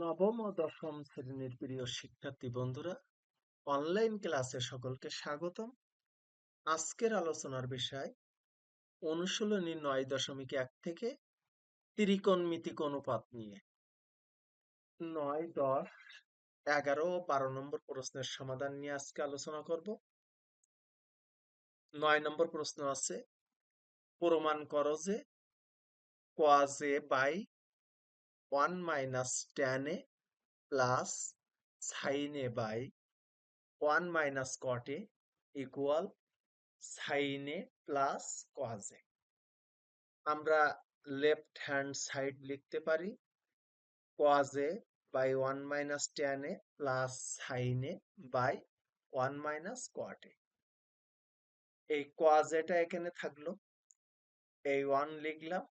নবম ও দশম শ্রেণির প্রিয় শিক্ষার্থী বন্ধুরা অনলাইন ক্লাসে সকলকে স্বাগতম। আজকের আলোচনার বিষয়, অনুশীলনী নয় দশমিক এক থেকে ত্রিকোণ ত্রিকোণমিতিক অনুপাত নিয়ে। নয়, দশ, এগারো ও বারো নম্বর প্রশ্নের সমাধান নিয়ে আজকে আলোচনা করব। নয় নম্বর প্রশ্ন আছে, প্রমাণ করো যে, cos A by one minus A plus sin by one minus cot equal sin plus cos আমরা লেফট হ্যান্ড সাইড লিখতে পারি, cos by one minus tan A plus sin by one minus A. এই cos এটা এখানে থাকল, এই one লিখলাম,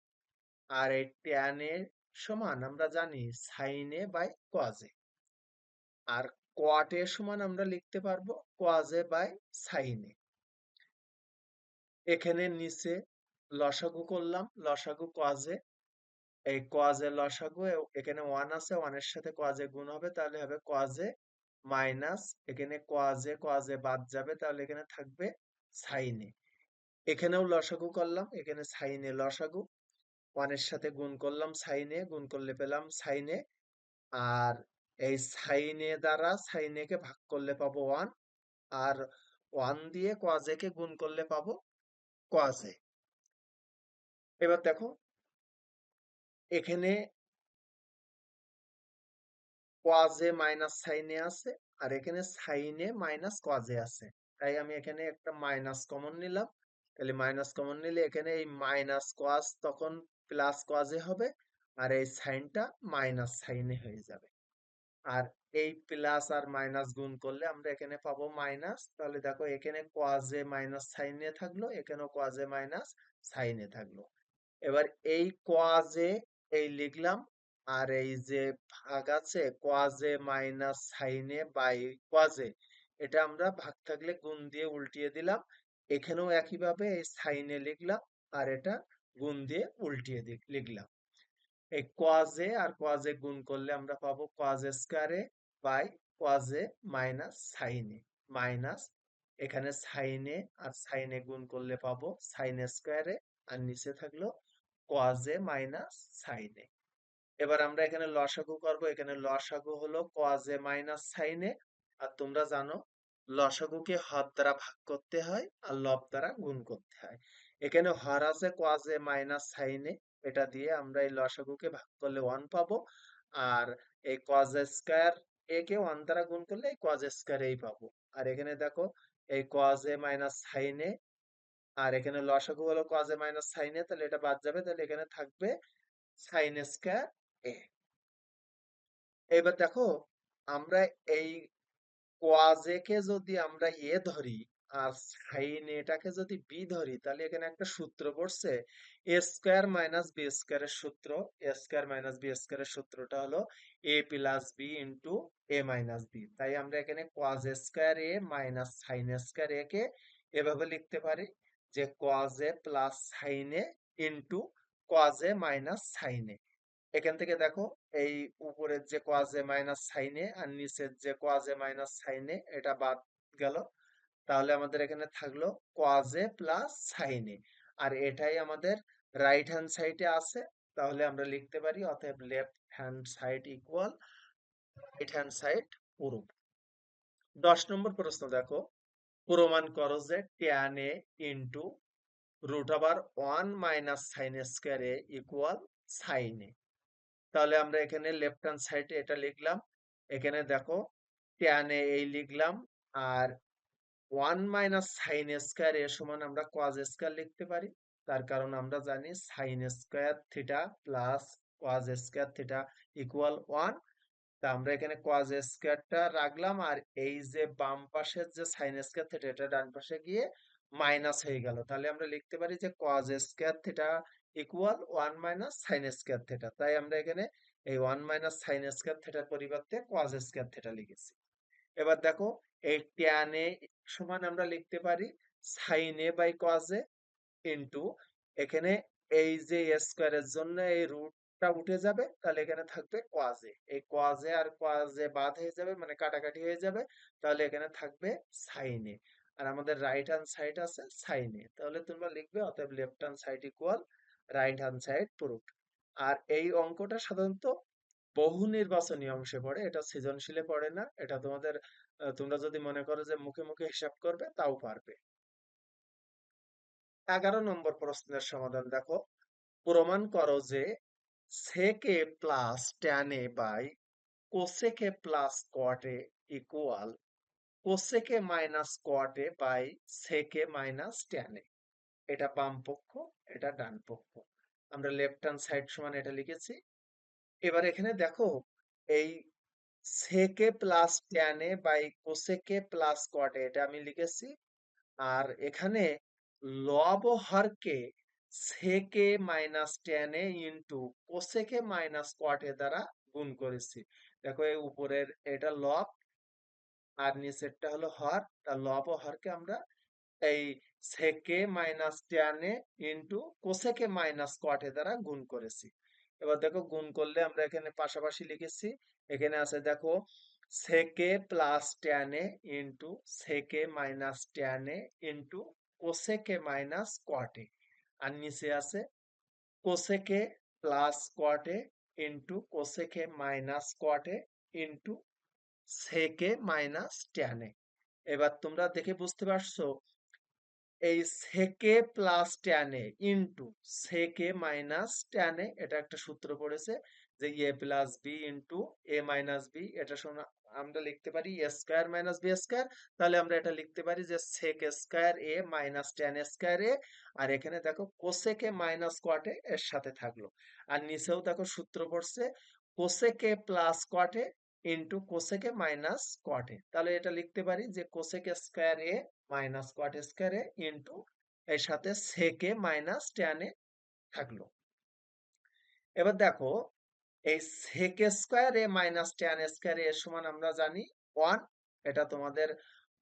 আর এই ট্যান এর সমান আমরা জানি সাইনে বাই কোয়াজে আর কোয়াটের সমান আমরা লিখতে পারব কোয়াজে বাই সাইনে এখানে নিচে লসাগু করলাম, লসাগু কোয়াজে এই কোয়াজে লসাগু, এখানে ওয়ান আছে ওয়ানের সাথে কোয়াজে গুণ হবে, তাহলে হবে কোয়াজে মাইনাস এখানে কোয়াজে কোয়াজে বাদ যাবে, তাহলে এখানে থাকবে সাইনে এখানেও লসাগু করলাম, এখানে সাইনে লসাগু। ওয়ানের সাথে গুণ করলাম সাইনে, গুণ করলে পেলাম সাইনে। আর এই সাইনে দ্বারা সাইনে কে ভাগ করলে পাবো ওয়ান। আর ওয়ান দিয়ে কোয়াজে গুণ করলে পাবো কোয়াজে। এবার দেখো, এখানে কোয়াজে মাইনাস সাইনে আছে আর এখানে সাইনে মাইনাস কোয়াজে আছে। তাই আমি এখানে একটা মাইনাস কমন নিলাম। তাহলে মাইনাস কমন নিলে এখানে এই মাইনাস কোয়াজ তখন প্লাস কজে হবে আর এই সাইনটা মাইনাস সাইনে হয়ে যাবে। আর এই প্লাস আর মাইনাস গুণ করলে আমরা এখানে পাবো মাইনাস। তাহলে দেখো এখানে কোয়াজে মাইনাস সাইনে থাকল, এখানেও কোয়াজে মাইনাস সাইনে থাকল। এবার এই কোয়াজে এই লিখলাম আর এই যে ভাগ আছে কোয়াজে মাইনাস সাইনে বাই কোয়াজে এটা আমরা ভাগ থাকলে গুণ দিয়ে উল্টিয়ে দিলাম। এখানেও একইভাবে এই সাইনে লিখলাম আর এটা গুণ দিয়ে উল্টিয়ে লিখলাম। এই কোয়াজে আর কোয়াজে গুণ করলে আমরা পাবো cos square A by cos A minus sin A minus এখানে সাইনে আর সাইনে গুণ করলে পাবো সাইন স্কয়ারে আর নিচে থাকল কোয়াজে মাইনাস সাইনে এবার আমরা এখানে লসাগু করব, এখানে লসাগু হলো কোয়াজে মাইনাস সাইনে আর তোমরা জানো, লসাগুকে হর দ্বারা ভাগ করতে হয় আর লব দ্বারা গুণ করতে হয়। এখানে হর আছে কোয়াজে মাইনাস সাইনে এটা দিয়ে আমরা এই লসাগুকে ভাগ করলে ওয়ান পাবো। আর এই কজ স্কয়ার, এ কে ওয়ান দ্বারা গুণ করলে এই কজ স্কয়ার এই পাবো। আর এখানে দেখো, এই কজে মাইনাস সাইনে আর এখানে লসাগু হলো কজে মাইনাস সাইনে তাহলে এটা বাদ যাবে। তাহলে এখানে থাকবে সাইন স্কয়ার এ। এবার দেখো, আমরা এই কোয়াজে কে যদি আমরা এ ধরি আর সাইন এটাকে যদি বি ধরি, তাহলে এখানে একটা সূত্র পড়ছে এ স্কোয়ার মাইনাস বি স্কোয়ারের সূত্র। এ স্কোয়ার মাইনাস বি স্কোয়ারের সূত্রটা হলো A plus B into A minus B তাই আমরা এখানে cos square A minus sin square A কে এভাবে লিখতে পারি যে cos A plus sin A into cos A minus sin A এখান থেকে দেখো, এই উপরের যে কোয়াজে মাইনাস সাইনে আর নিচের যে কোয়াজে মাইনাস সাইনে এটা বাদ গেল। তাহলে আমাদের এখানে থাকল কোয়াজে প্লাস সাইনে আর এটাই আমাদের রাইট হ্যান্ড সাইডে আছে, তাহলে আমরা লিখতে পারি অতএব left hand side equal right hand side proof দশ নম্বর প্রশ্ন দেখো, প্রমাণ করো যে ট্যান এ ইন্টু রুট আবার one minus sin square A equal sin A তাহলে আমরা এখানে লেফট হ্যান্ড সাইডে এটা লিখলাম, এখানে দেখো ট্যান এ এই লিখলাম, আর ওয়ান মাইনাস সাইন স্কোয়ার এর সমান আমরা স্কোয়ার লিখতে পারি। তার কারণ আমরা জানি sin theta plus square theta equal আমরা এখানে স্কোয়ারটা রাখলাম আর এই যে বাম পাশের যে সাইন স্কোয়ার থিটা এটা ডান পাশে গিয়ে মাইনাস হয়ে গেল। তাহলে আমরা লিখতে পারি যে cos square theta equal one minus sin square theta তাই আমরা এখানে এই ওয়ান মাইনাস সাইন স্কোয়ার থিটার পরিবর্তে কোয়াজ স্কোয়ার থিটা লিখেছি। এবার দেখো এই ট্যান এ সমান আমরা লিখতে পারি sin A by cos A into এখানে এই যে স্কোয়ারের জন্য এই রুট টা উঠে যাবে, তাহলে এখানে থাকবে কোয়াজে এই কোয়াজে আর কোয়াজে বাদ হয়ে যাবে মানে কাটাকাটি হয়ে যাবে, তাহলে এখানে থাকবে সাইনে আর আমাদের রাইট হ্যান্ড সাইড আছে সাইনে তাহলে তোমরা লিখবে অতএব left hand side equal right hand side proof আর এই অঙ্কটা সাধারণত বহু নির্বাচনী অংশে পড়ে, এটা সৃজনশীলে পড়ে না, এটা তোমাদের তোমরা যদি মনে করো যে মুখে মুখে হিসাব করবে, তাও পারবে। এগারো নম্বর প্রশ্নের সমাধান দেখো। প্রমাণ করো যে sec A plus by cosec A plus equal cosec A minus cot A by sec A minus এটা বাম পক্ষ এটা ডান পক্ষ আমরা লেফট হ্যান্ড সাইড সমান এটা লিখেছি। এবার এখানে দেখো, এই sec A plus tan A by cosec A plus cot A এটা আমি লিখেছি। আর এখানে লব হরকে sec A minus tan A into cosec A minus cot A দ্বারা গুণ করেছি। দেখো, এই উপরের এটা লব, আর নিচেরটা হলো হর। তা লব ও হরকে আমরা এই sec A minus tan A into cosec A minus cot A দ্বারা গুণ করেছি। এবার দেখো গুণ করলে আমরা এখানে পাশাপাশি লিখেছি। এখানে আছে দেখো সেকে প্লাস টেনে into sec A minus tan A into cosec A minus cot A আর নিচে আছে cosec A plus cot A into cosec A minus cot A into sec A minus tan A এবার তোমরা দেখে বুঝতে পারছ এই sec A plus টেনে into sec A minus টেনে এটা একটা সূত্র পড়েছে যে A plus B into A minus B এটা শোনা, আমরা লিখতে পারি A square minus B square তাহলে আমরা এটা লিখতে পারি যে sec square A minus tan square A আর এখানে দেখো কোসেকে মাইনাস কোয়াটে এর সাথে থাকল। আর নিচেও দেখো সূত্র পড়ছে cosec A plus cot A into cosec A minus cot A তাহলে এটা লিখতে পারি যে cosec square A minus cot square A into এর সাথে sec A minus tan A থাকল। এবার দেখো, এই sec square A minus tan square এর সমান আমরা জানি ওয়ান এটা তোমাদের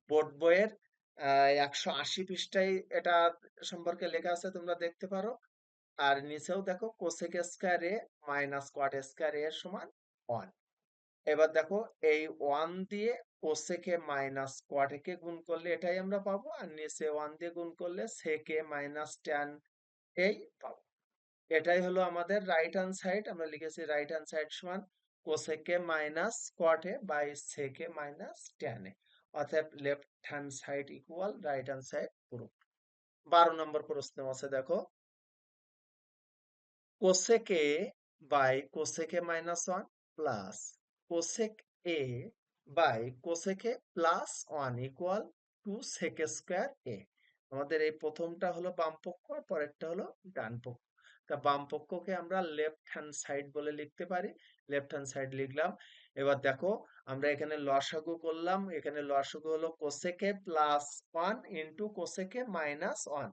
বোর্ড বইয়ের একশো আশি পৃষ্ঠায় এটা সম্পর্কে লেখা আছে, তোমরা দেখতে পারো। আর নিচেও দেখো cosec square A minus cot square এর সমান ওয়ান এবার দেখো এই ওয়ান দিয়ে কোসেকে মাইনাস কোয়াটেকে গুণ করলে এটাই আমরা পাবো, আর নিচে ওয়ান দিয়ে গুণ করলে সেকে মাইনাস টেন এই পাবো। এটাই হলো আমাদের রাইট হ্যান্ড সাইড আমরা লিখেছি রাইট হ্যান্ড সাইড সমান cosec A minus cot A by sec A minus tan A অর্থাৎ left hand side equal right hand side proof বারো নম্বর প্রশ্ন আছে দেখো। Cosec A by cosec A minus one plus cosec A by cosec A plus one equal two sec square A আমাদের এই প্রথমটা হলো বাম পক্ষ আর পরেরটা হলো ডান পক্ষ। তা বাম পক্ষকে আমরা লেফট হ্যান্ড সাইড বলে লিখতে পারি। লেফট হ্যান্ড সাইড লিখলাম। এবার দেখো, আমরা এখানে লসাগু করলাম। এখানে লসাগু হলো cosec A plus one into cosec A minus one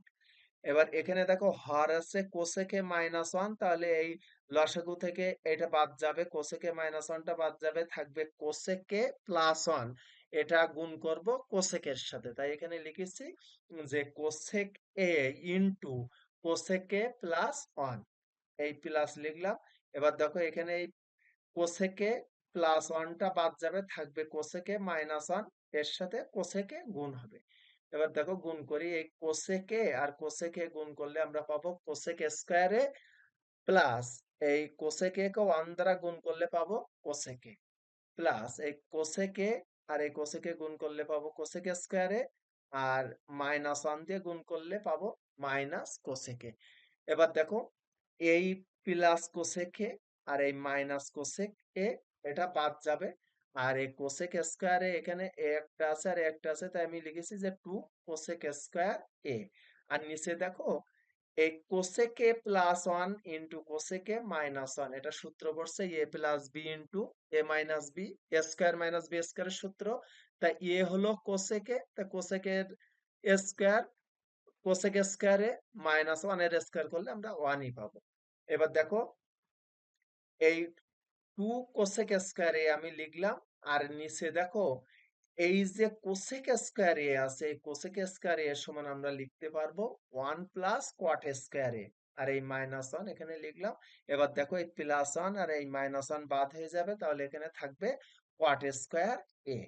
এবার এখানে দেখো, হর আছে কোসেকে মাইনাস ওয়ান তাহলে এই লসাগু থেকে এটা বাদ যাবে কোসেকে মাইনাস ওয়ানটা বাদ যাবে, থাকবে কোসেকে প্লাস ওয়ান এটা গুণ করব কোসেকের সাথে। তাই এখানে লিখেছি যে cosec A into cosec A plus one এই প্লাস লিখলাম। এবার দেখো এখানে এই কোসেকে প্লাস ওয়ানটা বাদ যাবে, থাকবে কোসেকে মাইনাস ওয়ানের সাথে কোসেকে গুণ হবে। এবার দেখো গুণ করি, এই কোসেকে আর কোসেকে গুণ করলে আমরা পাবো কোসেক স্কোয়ারে প্লাস এই কোসেকে কে ওয়ান দ্বারা গুণ করলে পাবো কোসেকে প্লাস এই কোসেকে আর এই কোসেকে গুণ করলে পাবো কোসেক স্কোয়ারে আর মাইনাস ওয়ান দিয়ে গুণ করলে পাবো মাইনাস কোসেকে এবার দেখো এই প্লাস কোসেকে আর এই মাইনাস কোসেক এ এটা বাদ যাবে। আর এই কোসেক স্কোয়ারে এখানে এ একটা আছে আর একটা আছে, তাই আমি লিখেছি যে টু কোসেক স্কোয়ার এ। আর নিচে দেখো এই cosec A plus one into cosec A minus one এটা সূত্র পড়ছে A plus B into A minus B A square minus B স্কোয়ারের সূত্র। তা এ হলো কোসেকে তা কোসেকের square cosec square A minus ওয়ানের স্কোয়ার করলে আমরা ওয়ানই পাবো। এবার দেখো, এই টু কোসেক স্কোয়ারে আমি লিখলাম, আর নিচে দেখো এই যে কোসেক স্কোয়ারে আছে, কোসেক স্কোয়ারে এর সমান আমরা লিখতে পারব ওয়ান প্লাস কোয়াট স্কোয়ারে। আর এই মাইনাস ওয়ান এখানে লিখলাম। এবার দেখো এই প্লাস ওয়ান আর এই মাইনাস ওয়ান বাদ হয়ে যাবে, তাহলে এখানে থাকবে কোয়াট স্কোয়ার এ।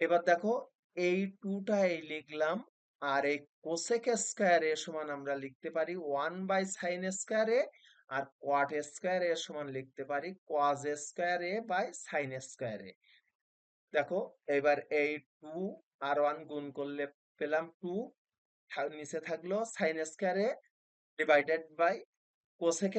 এবার দেখো এই টুটা এই লিখলাম আর এই কোসেক স্কোয়ার এর সমান আমরা লিখতে পারি one by sin square A R cot square এর সমান লিখতে পারি cos square A by sin square. এ দেখো, এবার এই টু আর ওয়ান গুণ করলে পেলাম টু নিচে থাকল sin square divided by cosec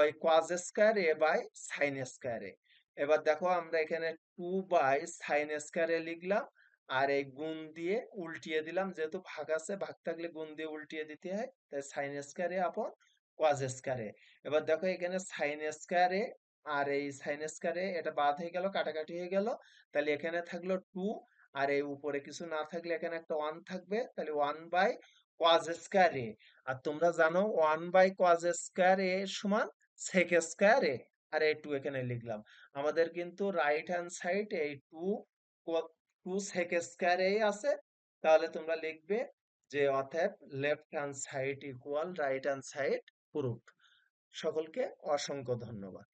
ওই cos square A by sin A. এবার দেখো, আমরা এখানে টু বাই সাইন এ লিখলাম আর এই গুণ দিয়ে উল্টিয়ে দিলাম, যেহেতু ভাগ আছে, ভাগ থাকলে গুণ দিয়ে উল্টিয়ে দিতে হয়, তাই সাইন স্কোয়ারে আপন কোয়াজ স্কোয়ারে এবার দেখো, এখানে সাইন স্কোয়ারে আর এই সাইন স্কোয়ারে এটা বাদ হয়ে গেল, কাটাকাটি হয়ে গেল। তাহলে এখানে থাকল টু আর এই উপরে কিছু না থাকলে এখানে একটা ওয়ান থাকবে। তাহলে one by cos square A আর তোমরা জানো one by cos square A সমান সেক স্কোয়ার এ আর এই টু এখানে লিখলাম। আমাদের কিন্তু রাইট হ্যান্ড সাইড এই two two sec square A আছে। তাহলে তোমরা লিখবে যে অতএব left hand side equal right hand side proof সকলকে অসংখ্য ধন্যবাদ।